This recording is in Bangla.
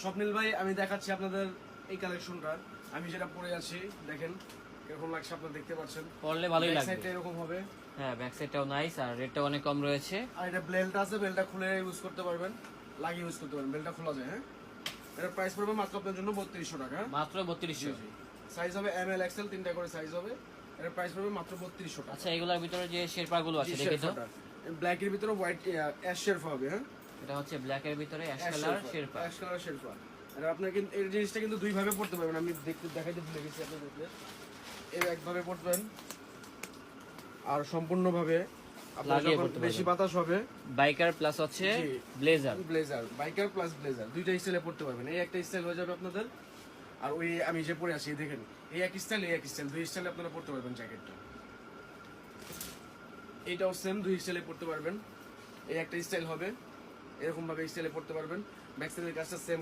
স্বপ্নিল ভাই আমি দেখাচ্ছি আপনাদের এই কালেকশনটা আমি যেটা পরে আছি দেখেন এরকম লাগছে আপনারা দেখতে পাচ্ছেন। পরলে ভালোই লাগবে। side টা এরকম হবে। হ্যাঁ ব্যাক সাইডটাও নাইস আর রেটটাও অনেক কম রয়েছে। আর এটা বেল্ট আছে বেল্টটা খুলে ইউজ করতে পারবেন। লাগিয়ে ইউজ করতে পারবেন বেল্টটা খোলা যায় হ্যাঁ? এটার প্রাইস পড়বে মাত্র আপনার জন্য বত্রিশশো টাকা। মাত্র বত্রিশশো। সাইজ হবে এম এল এক্সেল তিনটা করে সাইজ হবে। এটার প্রাইস পড়বে মাত্র বত্রিশশো টাকা। আচ্ছা এগুলোর ভিতরে যে শেরপাগুলো আছে দেখি তো। ব্ল্যাক এর ভিতরে হোয়াইট অ্যাশ শেরফা হবে হ্যাঁ? এটা হচ্ছে ব্ল্যাক এর ভিতরে ash colour sherpa. Ash colour sherpa আর আপনার কিন্তু এই জিনিসটা কিন্তু দুই ভাবে পড়তে পারবেন। আমি দেখতে দেখাইতে ভুলে গেছি আপনাদেরকে। এর একভাবে পড়বেন। আর সম্পূর্ণভাবে আপনার লাগিয়ে যখন বেশি বাতাস হবে বাইকার প্লাস হচ্ছে blazer blazer biker plus blazer দুইটা স্টাইলে পড়তে পারবেন। এই একটা স্টাইল হয়ে যাবে আপনাদের। আর ওই আমি যে পরে আছি দেখেন এই এক স্টাইল এই এক স্টাইল দুই স্টাইলে আপনারা পড়তে পারবেন জ্যাকেটটা এইটাও সেম দুই স্টাইলে পড়তে পারবেন। এই একটা স্টাইল হবে। এরকম ভাবে স্টাইলে পড়তে পারবেন। ব্যাক সাইডের কাজটা সেম